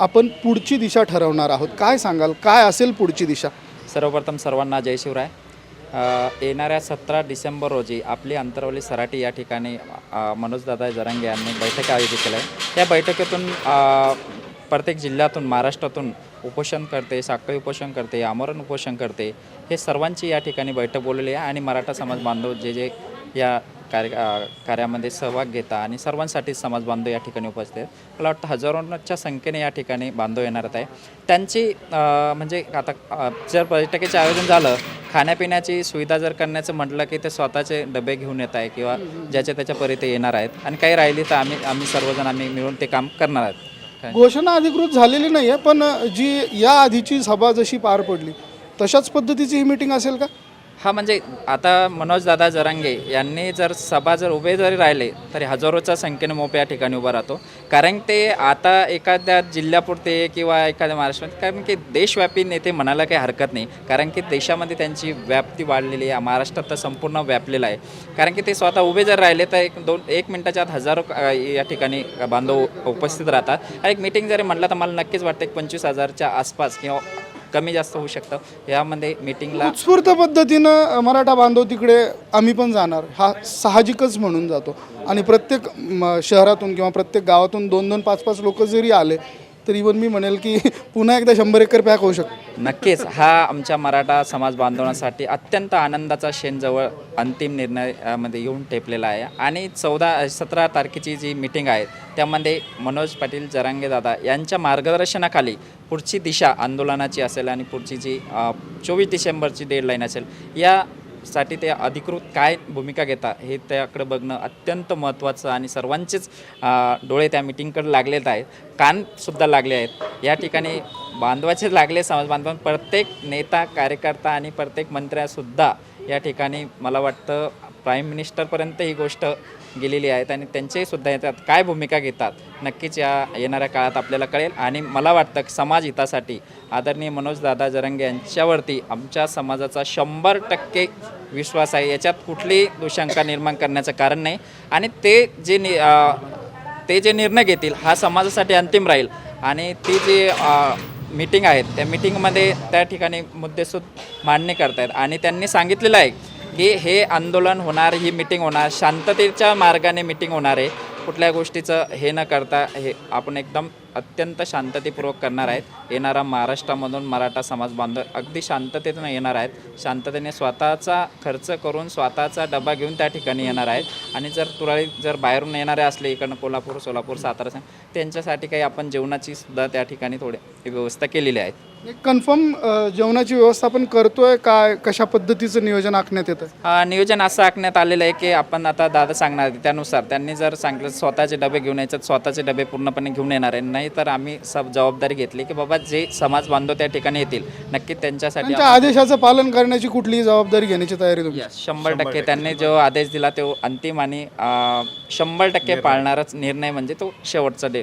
आपण पुढची दिशा ठरवणार आहोत. काय सांगाल? काय असेल पुढची दिशा? सर्वप्रथम सर्वांना जय शिवराय. येणाऱ्या सतरा डिसेंबर रोजी आपली अंतरवली सराटी या ठिकाणी मनोजदादा जरांगे यांनी बैठक आयोजित केल्या आहे. या बैठकीतून प्रत्येक जिल्ह्यातून महाराष्ट्रातून उपोषण करते साखळी उपोषण करते आमरण उपोषण करते हे सर्वांची या ठिकाणी बैठक बोललेली आहे. आणि मराठा समाज बांधव जे जे या कार्य कार्यामध्ये सहभाग घेता आणि सर्वांसाठी समाज बांधव या ठिकाणी उपस्थित आहेत. मला वाटतं हजारोंच्या संख्येने या ठिकाणी बांधव येणार आहे त्यांची म्हणजे आता जर पर्यटकाचे आयोजन झालं खाण्यापिण्याची सुविधा जर करण्याचं म्हटलं की ते स्वतःचे डबे घेऊन येत आहे किंवा ज्याच्या त्याच्या परी ते येणार आहेत आणि काही राहिली तर आम्ही आम्ही सर्वजण आम्ही मिळून ते काम करणार आहेत. घोषणा अधिकृत झालेली नाही आहे पण जी या आधीची सभा जशी पार पडली तशाच पद्धतीची ही मीटिंग असेल का? हा म्हणजे आता मनोजदादा जरांगे यांनी जर सभा जर उभे जरी राहिले तरी हजारोच्या संख्येने मोप या ठिकाणी उभा राहतो. कारण ते आता एखाद्या जिल्ह्यापुरते किंवा एखाद्या महाराष्ट्रात कारण की देशव्यापी नेते म्हणायला काही हरकत नाही. कारण की देशामध्ये त्यांची व्याप्ती वाढलेली आहे महाराष्ट्रात तर संपूर्ण व्यापलेलं आहे. कारण की ते स्वतः उभे जर राहिले तर एक दोन एक मिनटाच्या आत हजारो या ठिकाणी बांधव उपस्थित राहतात. आणि एक मिटिंग जरी म्हटलं तर मला नक्कीच वाटतं एक पंचवीस हजारच्या आसपास किंवा कमी जास्त होऊ शकतं. यामध्ये मीटिंगला उत्स्फूर्त पद्धतीनं मराठा बांधव तिकडे आम्ही पण जाणार. हा साहजिकच म्हणून जातो. आणि प्रत्येक म, शहरातून किंवा प्रत्येक गावातून दोन दोन पाच पाच लोक जरी आले तर इवन मी म्हणेल की पुन्हा एकदा शंभर एकर पॅक होऊ शकतो. नक्कीच. हा आमच्या मराठा समाज बांधवांसाठी अत्यंत आनंदाचा क्षण जवळ अंतिम निर्णयामध्ये येऊन टेपलेला आहे. आणि चौदा सतरा तारखेची जी मिटिंग आहे त्यामध्ये मनोज पाटील जरांगे दादा यांच्या मार्गदर्शनाखाली पुढची दिशा आंदोलनाची असेल आणि पुढची जी चोवीस डिसेंबरची डेडलाईन असेल या साठी ते अधिकृत काय भूमिका घेता हे त्याकडे बघणं अत्यंत महत्त्वाचं आणि सर्वांचेच डोळे त्या मिटिंगकडे लागलेत आहेत. कानसुद्धा लागले आहेत. या ठिकाणी बांधवाचे लागले समाज बांधवां प्रत्येक नेता कार्यकर्ता आणि प्रत्येक मंत्र्यासुद्धा या ठिकाणी मला वाटतं प्राईम मिनिस्टरपर्यंत ही गोष्ट गेलेली आहेत आणि त्यांचेही सुद्धा याच्यात काय भूमिका घेतात नक्कीच या येणाऱ्या काळात आपल्याला कळेल. आणि मला वाटतं की समाज हितासाठी आदरणीय मनोजदादा जरंगे यांच्यावरती आमच्या समाजाचा शंभर टक्के विश्वास आहे. याच्यात कुठलीही दुशंका निर्माण करण्याचं कारण नाही. आणि ते जे नि ते जे निर्णय घेतील हा समाजासाठी अंतिम राहील. आणि ती जी मीटिंग आहेत त्या मीटिंगमध्ये त्या ठिकाणी मुद्देसूद मांडणी करतायत. आणि त्यांनी सांगितलेलं आहे की हे आंदोलन होणार ही मिटिंग होणार शांततेच्या मार्गाने मिटिंग होणार आहे. कुठल्या गोष्टीचं हे न करता हे आपण एकदम अत्यंत शांततेपूर्वक करणार आहेत. येणारा महाराष्ट्रामधून मराठा समाज बांधव अगदी शांततेतून येणार आहेत. शांततेने स्वतःचा खर्च करून स्वतःचा डबा घेऊन त्या ठिकाणी येणार आहेत. आणि जर तुराळी जर बाहेरून येणारे असले इकडनं कोल्हापूर सोलापूर सातारा त्यांच्यासाठी काही आपण जेवणाची सुद्धा त्या ठिकाणी थोडी व्यवस्था केलेली आहे. एक कन्फर्म जेवणाची व्यवस्था आपण करतोय काय कशा पद्धतीचं नियोजन आखण्यात येतं नियोजन असं आखण्यात आलेलं आहे की आपण आता दादा सांगणार त्यानुसार त्यांनी जर सांगितलं स्वतःचे डबे घेऊन यायचे स्वतःचे डबे पूर्णपणे घेऊन येणार आहे नाही तर आम्ही सब जबाबदारी घेतली की बाबा जे समाज बांधव त्या ठिकाणी येतील नक्की त्यांच्यासाठी त्यांच्या आदेशाचं पालन करण्याची कुठलीही जबाबदारी घेण्याची तयारी तुम्ही Yes, शंभर टक्के. त्यांनी जो आदेश दिला तो अंतिम आणि अ, शंभर टक्के पाळणारच निर्णय म्हणजे तो शेवटचा डे